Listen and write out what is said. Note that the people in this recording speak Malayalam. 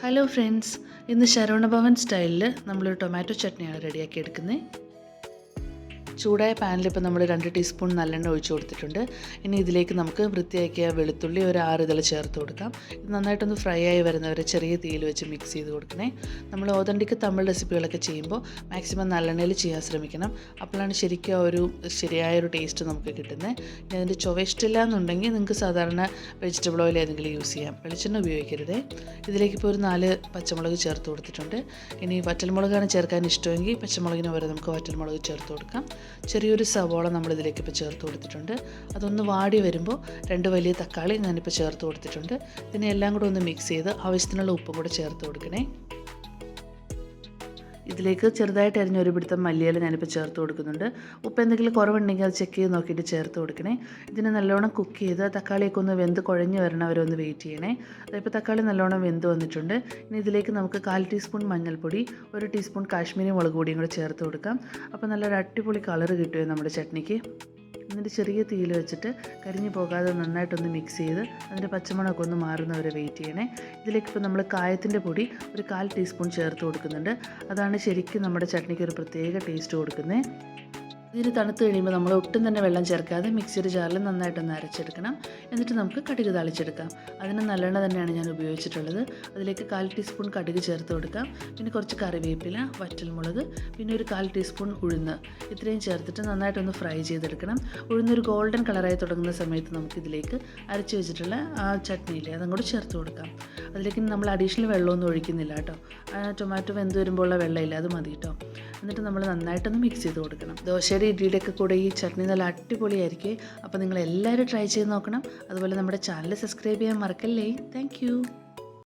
ഹലോ ഫ്രണ്ട്സ് ഇന്ന് ശരവണഭവൻ സ്റ്റൈലിൽ നമ്മളൊരു ടൊമാറ്റോ ചട്നിയാണ് റെഡിയാക്കി എടുക്കുന്നത് ചൂടായ പാനിൽ ഇപ്പോൾ നമ്മൾ രണ്ട് ടീസ്പൂൺ നല്ലെണ്ണ ഒഴിച്ചു കൊടുത്തിട്ടുണ്ട്. ഇനി ഇതിലേക്ക് നമുക്ക് വൃത്തിയാക്കിയ വെളുത്തുള്ളി ഒരു ആറ് ഇതള ചേർത്ത് കൊടുക്കാം. ഇത് നന്നായിട്ടൊന്ന് ഫ്രൈ ആയി വരുന്നവരെ ചെറിയ തീയിൽ വെച്ച് മിക്സ് ചെയ്ത് കൊടുക്കണേ. നമ്മൾ ഓതണ്ടിക്ക് തമിഴ് റെസിപ്പികളൊക്കെ ചെയ്യുമ്പോൾ മാക്സിമം നല്ലെണ്ണയിൽ ചെയ്യാൻ ശ്രമിക്കണം. അപ്പോഴാണ് ശരിക്കും ആ ഒരു ശരിയായ ഒരു ടേസ്റ്റ് നമുക്ക് കിട്ടുന്നത്. ഇനി അതിന്റെ ചുവയിഷ്ടില്ല എന്നുണ്ടെങ്കിൽ നിങ്ങൾക്ക് സാധാരണ വെജിറ്റബിൾ ഓയിൽ ഏതെങ്കിലും യൂസ് ചെയ്യാം. വെളിച്ചെണ്ണ ഉപയോഗിക്കരുത്. ഇതിലേക്ക് ഇപ്പോൾ ഒരു നാല് പച്ചമുളക് ചേർത്ത് കൊടുത്തിട്ടുണ്ട്. ഇനി വറ്റൽമുളകാണ് ചേർക്കാൻ ഇഷ്ടമെങ്കിൽ പച്ചമുളകിന് പകരം നമുക്ക് വറ്റൽമുളക് ചേർത്ത് കൊടുക്കാം. ചെറിയൊരു സവോള നമ്മൾ ഇതിലേക്ക് ഇപ്പോൾ ചേർത്ത് കൊടുത്തിട്ടുണ്ട്. അതൊന്ന് വാടി വരുമ്പോൾ രണ്ട് വലിയ തക്കാളി ഞാനിപ്പോൾ ചേർത്ത് കൊടുത്തിട്ടുണ്ട്. പിന്നെ എല്ലാം കൂടെ ഒന്ന് മിക്സ് ചെയ്ത് ആവശ്യത്തിനുള്ള ഉപ്പും കൂടെ ചേർത്ത് കൊടുക്കണേ. ഇതിലേക്ക് ചെറുതായിട്ട് അരിഞ്ഞ ഒരു പിടുത്തം മല്ലിയില ഞാനിപ്പോൾ ചേർത്ത് കൊടുക്കുന്നുണ്ട്. ഉപ്പ് എന്തെങ്കിലും കുറവുണ്ടെങ്കിൽ അത് ചെക്ക് ചെയ്ത് നോക്കിയിട്ട് ചേർത്ത് കൊടുക്കണേ. ഇതിനെ നല്ലോണം കുക്ക് ചെയ്ത് തക്കാളിയൊക്കെ ഒന്ന് വെന്ത് കുഴഞ്ഞ് വരണം വരെ ഒന്ന് വെയിറ്റ് ചെയ്യണേ. അതിപ്പോൾ തക്കാളി നല്ലോണം വെന്ത് വന്നിട്ടുണ്ട്. ഇനി ഇതിലേക്ക് നമുക്ക് കാൽ ടീസ്പൂൺ മഞ്ഞൾപ്പൊടി ഒരു ടീസ്പൂൺ കാശ്മീരി മുളക് പൊടിയും കൂടെ ചേർത്ത് കൊടുക്കാം. അപ്പോൾ നല്ലൊരു അടിപൊളി കളർ കിട്ടുമോ നമ്മുടെ ചട്നിക്ക്. എന്നിട്ട് ചെറിയ തീയിൽ വെച്ചിട്ട് കരിഞ്ഞു പോകാതെ നന്നായിട്ടൊന്ന് മിക്സ് ചെയ്ത് അതിന്റെ പച്ചമുളകൊക്കെ ഒന്ന് മാറുന്നവരെ വെയിറ്റ് ചെയ്യണേ. ഇതിലേക്ക് ഇപ്പോൾ നമ്മൾ കായത്തിന്റെ പൊടി ഒരു കാൽ ടീസ്പൂൺ ചേർത്ത് കൊടുക്കുന്നുണ്ട്. അതാണ് ശരിക്കും നമ്മുടെ ചട്നിക്ക് ഒരു പ്രത്യേക ടേസ്റ്റ് കൊടുക്കുന്നത് ഇതിന് തണുത്ത് കഴിയുമ്പോൾ നമ്മൾ ഒട്ടും തന്നെ വെള്ളം ചേർക്കാതെ മിക്സിയുടെ ജാറിൽ നന്നായിട്ടൊന്ന് അരച്ചെടുക്കണം. എന്നിട്ട് നമുക്ക് കടുക് തളിച്ചെടുക്കാം. അതിന് നല്ലെണ്ണ തന്നെയാണ് ഞാൻ ഉപയോഗിച്ചിട്ടുള്ളത്. അതിലേക്ക് കാൽ ടീസ്പൂൺ കടുക് ചേർത്ത് കൊടുക്കാം. പിന്നെ കുറച്ച് കറിവേപ്പില വറ്റൽമുളക് പിന്നെ ഒരു കാൽ ടീസ്പൂൺ ഉഴുന്ന്. ഇത്രയും ചേർത്തിട്ട് നന്നായിട്ടൊന്ന് ഫ്രൈ ചെയ്തെടുക്കണം. ഉഴുന്നൊരു ഗോൾഡൻ കളറായി തുടങ്ങുന്ന സമയത്ത് നമുക്കിതിലേക്ക് അരച്ച് വെച്ചിട്ടുള്ള ആ ചട്നിയില്ലേ കൂടി ചേർത്ത് കൊടുക്കാം. അതിലേക്ക് നമ്മൾ അഡീഷണൽ വെള്ളമൊന്നും ഒഴിക്കുന്നില്ല കേട്ടോ. ടൊമാറ്റോ വെന്ത് വരുമ്പോഴുള്ള വെള്ളമില്ല. അത് മതി കേട്ടോ. എന്നിട്ട് നമ്മൾ നന്നായിട്ടൊന്ന് മിക്സ് ചെയ്ത് കൊടുക്കണം. ദോശയുടെ ഇഡ്ഡലിയുടെ ഒക്കെ കൂടെ ഈ ചട്നി നല്ല അടിപൊളിയായിരിക്കും. അപ്പോൾ നിങ്ങൾ എല്ലാവരും ട്രൈ ചെയ്ത് നോക്കണം. അതുപോലെ നമ്മുടെ ചാനൽ സബ്സ്ക്രൈബ് ചെയ്യാൻ മറക്കല്ലേ? താങ്ക്